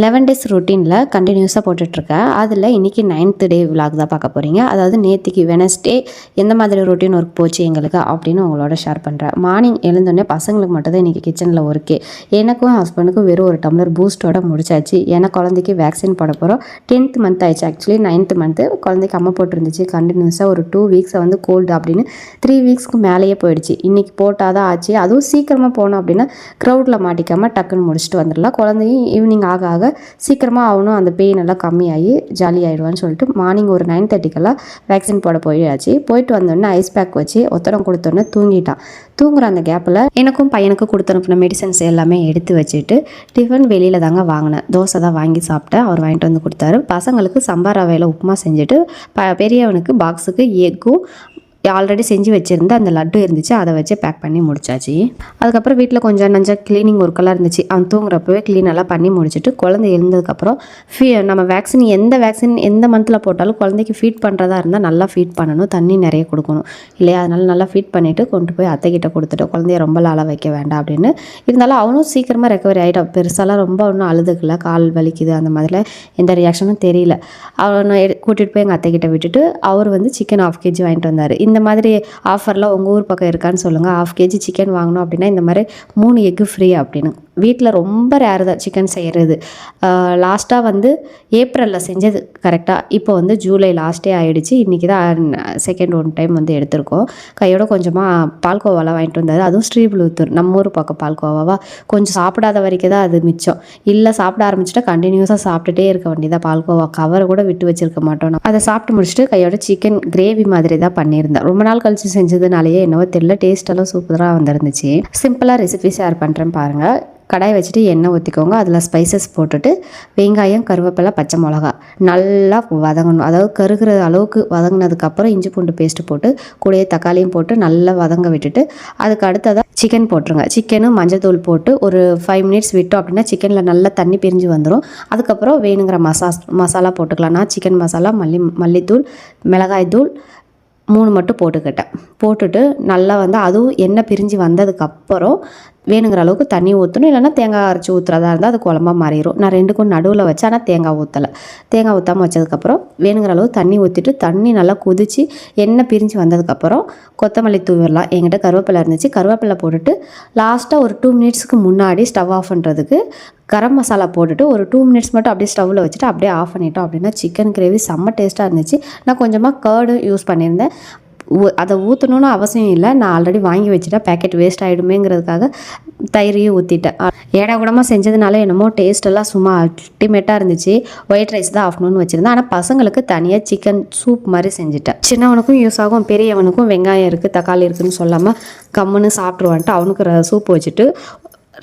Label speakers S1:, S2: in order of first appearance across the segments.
S1: Eleven days ரொட்டீனில் கண்டினியூஸாக போட்டுட்ருக்கேன் அதில் இன்றைக்கி நைன்த்து டே விலாக் தான் பார்க்க போகிறீங்க அதாவது நேற்றுக்கு வெனஸ்டே எந்த மாதிரி ரொட்டீன் ஒர்க் போச்சு எங்களுக்கு அப்படின்னு உங்களோட ஷேர் பண்ணுறேன் மார்னிங் எழுந்தோடனே பசங்களுக்கு மட்டும் தான் இன்றைக்கி கிச்சனில் ஒர்க்கே எனக்கும் ஹஸ்பண்டுக்கும் வெறும் ஒரு டம்ளர் பூஸ்டோட முடிச்சாச்சு. ஏன்னா குழந்தைக்கு வேக்சின் போட போகிறோம் டென்த் மந்த் ஆயிடுச்சு. ஆக்சுவலி நைன்த் மந்த்து குழந்தைக்கு அம்மா போட்டிருந்துச்சு. கண்டினியூஸாக ஒரு டூ வீக்ஸை வந்து கோல்டு அப்படின்னு த்ரீ வீக்ஸ்க்கு மேலேயே போயிடுச்சு. இன்றைக்கி போட்டால் தான் ஆச்சு. அதுவும் சீக்கிரமாக போனோம் அப்படின்னா க்ரௌடில் மாட்டிக்காமல் டக்குன்னு முடிச்சுட்டு வந்துடலாம். குழந்தையும் ஈவினிங் ஆக ஆக சீக்கிரமாக அவனும் அந்த பெயின் எல்லாம் கம்மியாகி ஜாலி ஆகிடுவான்னு சொல்லிட்டு மார்னிங் ஒரு நைன் தேர்ட்டிக்கெல்லாம் வேக்சின் போட போயாச்சு. போயிட்டு வந்தோடனே ஐஸ் பேக் வச்சு ஒத்தடம் கொடுத்தோன்னே தூங்கிட்டான். தூங்குற அந்த கேப்பில் எனக்கும் பையனுக்கும் கொடுத்து அனுப்பின மெடிசன்ஸ் எல்லாமே எடுத்து வச்சுட்டு டிஃபன் வெளியில் தாங்க வாங்கினேன். தோசை தான் வாங்கி சாப்பிட்டேன். அவர் வாங்கிட்டு வந்து கொடுத்தாரு. பசங்களுக்கு சம்பார் ரவையில் உப்புமா செஞ்சுட்டு ப பெரியவனுக்கு பாக்ஸுக்கு எக்கும் ஆல்ரெடி செஞ்சு வச்சுருந்த அந்த லட்டு இருந்துச்சு அதை வச்சு பேக் பண்ணி முடிச்சாச்சு. அதுக்கப்புறம் வீட்டில் கொஞ்சம் நஞ்சம் க்ளீனிங் ஒர்க்கெல்லாம் இருந்துச்சு. அவன் தூங்குறப்பவே க்ளீன் எல்லாம் பண்ணி முடிச்சுட்டு குழந்தை எழுந்ததுக்கப்புறம் ஃபீ நம்ம வேக்சின் எந்த வேக்சின் எந்த மந்தில் போட்டாலும் குழந்தைக்கு ஃபீட் பண்ணுறதா இருந்தால் நல்லா ஃபீட் பண்ணணும். தண்ணி நிறைய கொடுக்கணும். இல்லையா? அதனால நல்லா ஃபீட் பண்ணிவிட்டு கொண்டு போய் அத்தைக்கிட்ட கொடுத்துட்டு குழந்தைய ரொம்ப லால வைக்க வேண்டாம் அப்படின்னு. இருந்தாலும் அவனும் சீக்கிரமாக ரெக்கவரி ஆகிட்டான் பெருசாலாம் ரொம்ப ஒன்றும் அழுதுக்கல. கால் வலிக்குது அந்த மாதிரிலாம் எந்த ரியாக்ஷனும் தெரியல. அவனை கூட்டிகிட்டு போய் எங்கள் அத்தைக்கிட்ட விட்டுட்டு அவர் வந்து சிக்கன் ஆஃப் கேஜி வாங்கிட்டு வந்தார். இந்த இந்த மாதிரி ஆஃபர்லாம் உங்கள் ஊர் பக்கம் இருக்கான்னு சொல்லுங்கள் ஆஃப் கேஜி சிக்கன் வாங்கணும் அப்படின்னா இந்த மாதிரி மூணு எக்கு ஃப்ரீ அப்படின்னு. வீட்டில் ரொம்ப ரேர் தான் சிக்கன் செய்கிறது லாஸ்ட்டாக வந்து ஏப்ரலில் செஞ்சது கரெக்டாக இப்போ வந்து ஜூலை லாஸ்ட்டே ஆகிடுச்சு இன்றைக்கி தான் செகண்ட் ஒன் டைம் வந்து எடுத்திருக்கோம். கையோட கொஞ்சமாக பால்கோவாலாம் வாங்கிட்டு வந்தார். அதுவும் ஸ்ரீபுலூத்தூர் நம்ம ஊர் பக்கம் பால்கோவாவா? கொஞ்சம் சாப்பிடாத வரைக்கும் தான் அது மிச்சம். இல்லை சாப்பிட ஆரம்பிச்சிட்டா கண்டினியூஸாக சாப்பிட்டுட்டே இருக்க வேண்டியதாக பால்கோவா கவரை கூட விட்டு வச்சிருக்க மாட்டோம் அதை சாப்பிட்டு முடிச்சுட்டு கையோட சிக்கன் கிரேவி மாதிரி தான் பண்ணியிருந்தேன். ரொம்ப நாள் கழிச்சு செஞ்சதுனாலேயே என்னவோ தெரியல. டேஸ்ட்டெல்லாம் சூப்பராக வந்துருந்துச்சு. சிம்பிளாக ரெசிபி ஷேர் பண்ணுறேன் பாருங்கள் கடாய் வச்சுட்டு எண்ணெய் ஊற்றிக்கோங்க அதில் ஸ்பைசஸ் போட்டுட்டு வெங்காயம் கருவேப்பிலை பச்சை மிளகா நல்லா வதங்கணும். அதாவது கருகிற அளவுக்கு வதங்கினதுக்கப்புறம் இஞ்சி பூண்டு பேஸ்ட்டு போட்டு கூடயே தக்காளியும் போட்டு நல்லா வதங்க விட்டுட்டு அதுக்கு அடுத்ததாக சிக்கன் போட்டுருங்க. சிக்கனும் மஞ்சத்தூள் போட்டு ஒரு ஃபைவ் மினிட்ஸ் விட்டோம் அப்படின்னா சிக்கனில் நல்லா தண்ணி பிரிஞ்சு வந்துடும் அதுக்கப்புறம் வேணுங்கிற மசா மசாலா போட்டுக்கலாம். நான் சிக்கன் மசாலா மல்லி மல்லித்தூள் மிளகாய் தூள் மூணு மட்டும் போட்டுக்கிட்டேன். போட்டுட்டு நல்லா வந்து அதுவும் எண்ணெய் பிரிஞ்சு வந்ததுக்கப்புறம் வேணுங்கிற அளவுக்கு தண்ணி ஊற்றணும் இல்லைன்னா தேங்காய் அரைச்சி ஊற்றுறதா இருந்தால் அது குழம்பா மாறிடும் நான் ரெண்டுக்கும் நடுவில் வச்சு ஆனால் தேங்காய் ஊற்றலை தேங்காய் ஊற்றாமல் வச்சதுக்கப்புறம் வேணுங்கிற அளவு தண்ணி ஊற்றிட்டு தண்ணி நல்லா கொதித்து எண்ணெய் பிரிஞ்சு வந்ததுக்கப்புறம் கொத்தமல்லி தூவிடலாம் எங்கிட்ட கருவேப்பிலை இருந்துச்சு. கருவேப்பிலை போட்டுட்டு லாஸ்ட்டாக ஒரு டூ மினிட்ஸ்க்கு முன்னாடி ஸ்டவ் ஆஃப் பண்ணுறதுக்கு கரம் மசாலா போட்டுட்டு ஒரு டூ மினிட்ஸ் மட்டும் அப்படியே ஸ்டவ்வில் வச்சுட்டு அப்படியே ஆஃப் பண்ணிட்டோம் அப்படின்னா சிக்கன் கிரேவி செம்ம டேஸ்ட்டாக இருந்துச்சு. நான் கொஞ்சமாக கேர்டு யூஸ் பண்ணியிருந்தேன். அதை ஊற்றணுன்னு அவசியம் இல்லை. நான் ஆல்ரெடி வாங்கி வச்சுட்டேன் பேக்கெட் வேஸ்ட் ஆகிடுமேங்கிறதுக்காக தயிரையும் ஊற்றிட்டேன் ஏடா கூடமாக செஞ்சதுனால என்னமோ டேஸ்ட்டெல்லாம் சும்மா அல்டிமேட்டாக இருந்துச்சு. ஒயிட் ரைஸ் தான் ஆஃப்டர்நூன் வச்சுருந்தேன். ஆனால் பசங்களுக்கு தனியாக சிக்கன் சூப் மாதிரி செஞ்சுட்டேன். சின்னவனுக்கும் யூஸ் ஆகும் பெரியவனுக்கும் வெங்காயம் இருக்குது தக்காளி இருக்குதுன்னு சொல்லாமல் கம்முன்னு சாப்பிட்ருவான்ட்டு அவனுக்கு சூப் வச்சுட்டு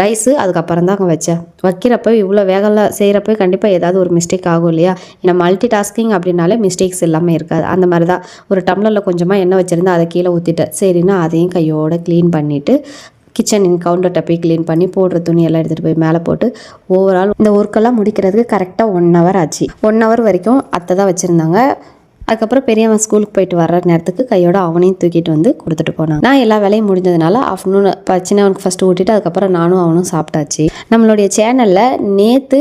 S1: ரைஸு அதுக்கப்புறம் தான் வச்சேன் வைக்கிறப்ப இவ்வளோ வேகலாம் செய்கிறப்ப கண்டிப்பாக ஏதாவது ஒரு மிஸ்டேக் ஆகும் இல்லையா? ஏன்னா மல்டி டாஸ்கிங் அப்படின்னாலே மிஸ்டேக்ஸ் இல்லாமல் இருக்காது. அந்த மாதிரி தான் ஒரு டம்ளரில் கொஞ்சமாக எண்ணெய் வச்சுருந்தா அதை கீழே ஊற்றிட்டேன் சரின்னா அதையும் கையோடு க்ளீன் பண்ணிவிட்டு கிச்சன் கவுண்டர் டப்பை க்ளீன் பண்ணி போடுற துணியெல்லாம் எடுத்துகிட்டு போய் மேலே போட்டு ஓவரால் இந்த ஒர்க்கெல்லாம் முடிக்கிறதுக்கு கரெக்டாக ஒன் ஹவர் ஆச்சு. ஒன் ஹவர் வரைக்கும் அத்தை தான் வச்சுருந்தாங்க. அதுக்கப்புறம் பெரியவன் ஸ்கூலுக்கு போயிட்டு வர்ற நேரத்துக்கு கையோட அவனையும் தூக்கிட்டு வந்து கொடுத்துட்டு போனான் நான் எல்லா வேலையும் முடிஞ்சதுனால ஆஃப்டர்நூன் சின்னவனுக்கு ஃபஸ்ட்டு ஊட்டிட்டு அதுக்கப்புறம் நானும் அவனும் சாப்பிட்டாச்சு. நம்மளுடைய சேனலில் நேற்று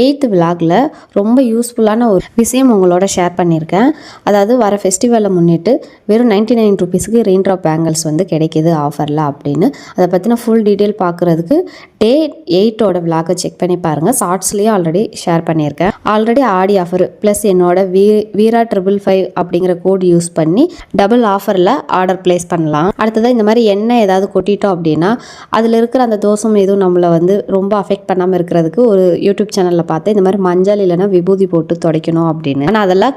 S1: எயித்து விலாகில் ரொம்ப யூஸ்ஃபுல்லான ஒரு விஷயம் உங்களோட ஷேர் பண்ணியிருக்கேன். அதாவது வர ஃபெஸ்டிவலை முன்னிட்டு வெறும் நைன்டி நைன் ருபீஸுக்கு ரெயின் ட்ராப் பேங்கிள்ஸ் வந்து கிடைக்கிது ஆஃபரில் அப்படின்னு. அதை பற்றின ஃபுல் டீட்டெயில் பார்க்குறதுக்கு டே எயிட்டோட விலாகை செக் பண்ணி பாருங்கள் ஷார்ட்ஸ்லேயும் ஆல்ரெடி ஷேர் பண்ணியிருக்கேன். ஆல்ரெடி ஆடி ஆஃபர் ப்ளஸ் என்னோட வீ வீரா ட்ரிபிள் ஃபைவ் அப்படிங்கிற கோட் யூஸ் பண்ணி டபுள் ஆஃபரில் ஆர்டர் ப்ளேஸ் பண்ணலாம். அடுத்ததாக இந்த மாதிரி எண்ணெய் ஏதாவது கொட்டிட்டோம் அப்படின்னா அதில் இருக்கிற அந்த தோசம் எதுவும் நம்மளை வந்து ரொம்ப அஃபெக்ட் பண்ணாமல் இருக்கிறதுக்கு ஒரு யூடியூப் சேனலில் பார்த்து இந்த மாதிரி மஞ்சள் இல்லைன்னா விபூதி போட்டு துடைக்கணும் அப்படின்னு. ஆனால் அதெல்லாம்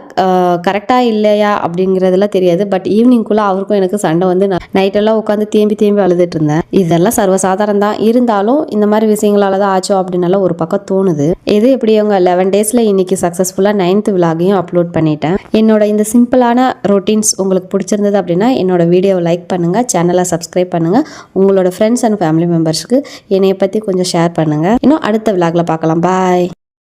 S1: கரெக்டாக இல்லையா அப்படிங்கிறதெல்லாம் தெரியாது. பட் ஈவினிங்குள்ளே அவருக்கும் எனக்கு சண்டை வந்து நைட்டெல்லாம் உட்காந்து தேம்பி தேம்பி அழுதுட்டு இருந்தேன். இதெல்லாம் சர்வசாதாரணம் தான். இருந்தாலும் இந்த மாதிரி விஷயங்களால தான் ஆச்சோ அப்படின்னால ஒரு பக்கம் தோணுது. எது எப்படி அவங்க லெவன் டேஸில் இன்னைக்கு சக்ஸஸ்ஃபுல்லாக நைன்த் விலாகையும் அப்லோட் பண்ணிட்டேன். என்னோட இந்த சிம்பிளான ரொட்டீன்ஸ் உங்களுக்கு பிடிச்சிருந்தது அப்படின்னா என்னோடய வீடியோவை லைக் பண்ணுங்கள் சேனலை சப்ஸ்கிரைப் பண்ணுங்கள் உங்களோட ஃப்ரெண்ட்ஸ் அண்ட் ஃபேமிலி மெம்பர்ஸ்க்கு என்னைய பற்றி கொஞ்சம் ஷேர் பண்ணுங்கள் இன்னும் அடுத்த விலாகில் பார்க்கலாம். பாய்